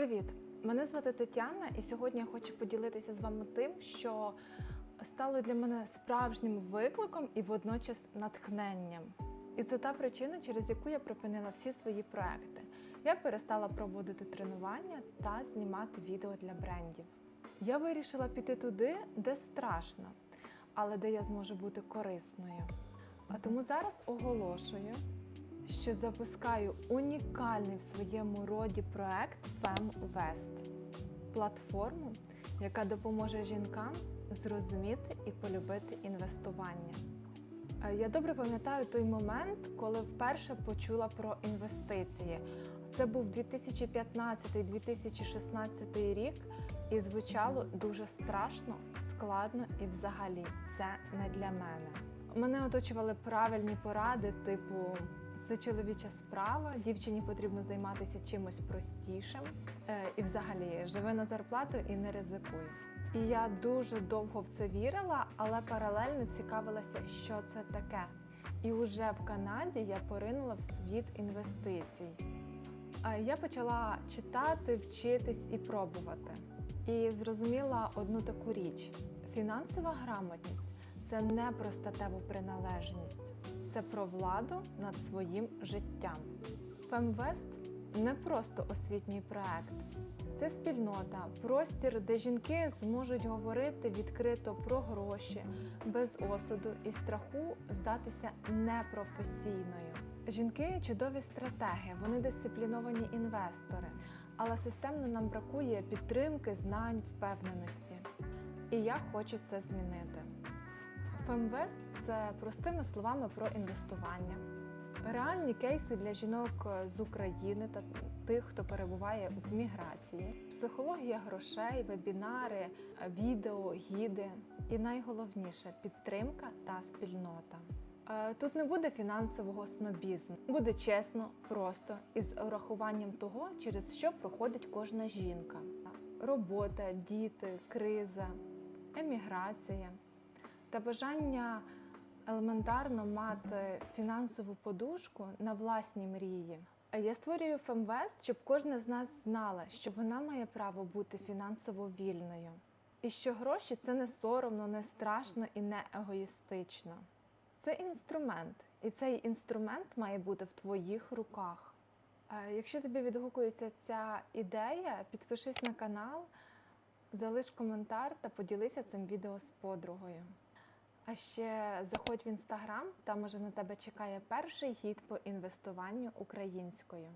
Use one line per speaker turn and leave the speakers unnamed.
Привіт! Мене звати Тетяна, і сьогодні я хочу поділитися з вами тим, що стало для мене справжнім викликом і водночас натхненням. І це та причина, через яку я припинила всі свої проекти. Я перестала проводити тренування та знімати відео для брендів. Я вирішила піти туди, де страшно, але де я зможу бути корисною. А тому зараз оголошую, що запускаю унікальний в своєму роді проект FemWest – платформу, яка допоможе жінкам зрозуміти і полюбити інвестування. Е, Я добре пам'ятаю той момент, коли вперше почула про інвестиції. Це був 2015-2016 рік, і звучало дуже страшно, складно і взагалі це не для мене. Мене оточували правильні поради, типу. Це чоловіча справа, дівчині потрібно займатися чимось простішим. Е, і взагалі живи на зарплату і не ризикуй. І я дуже довго в це вірила, але паралельно цікавилася, що це таке. І уже в Канаді я поринула в світ інвестицій. Е, Я почала читати, вчитись і пробувати. І зрозуміла одну таку річ: фінансова грамотність це не про статеву приналежність, це про владу над своїм життям. Фемвест не просто освітній проект, це спільнота, простір, де жінки зможуть говорити відкрито про гроші, без осуду і страху здатися непрофесійною. Жінки чудові стратеги, вони дисципліновані інвестори, але системно нам бракує підтримки, знань, впевненості. І я хочу це змінити. Фемвест це простими словами про інвестування. Реальні кейси для жінок з України та тих, хто перебуває в міграції, психологія грошей, вебінари, відео, гіди. І найголовніше підтримка та спільнота. Е, Тут не буде фінансового снобізму, буде чесно, просто і з урахуванням того, через що проходить кожна жінка: робота, діти, криза, еміграція та бажання елементарно мати фінансову подушку на власні мрії. Я створюю Фемвест, щоб кожна з нас знала, що вона має право бути фінансово вільною, і що гроші це не соромно, не страшно і не егоїстично. Це інструмент, і цей інструмент має бути в твоїх руках. Е, Якщо тобі відгукується ця ідея, підпишись на канал, залиш коментар та поділися цим відео з подругою. А ще заходь в інстаграм, там уже на тебе чекає перший гід по інвестуванню українською.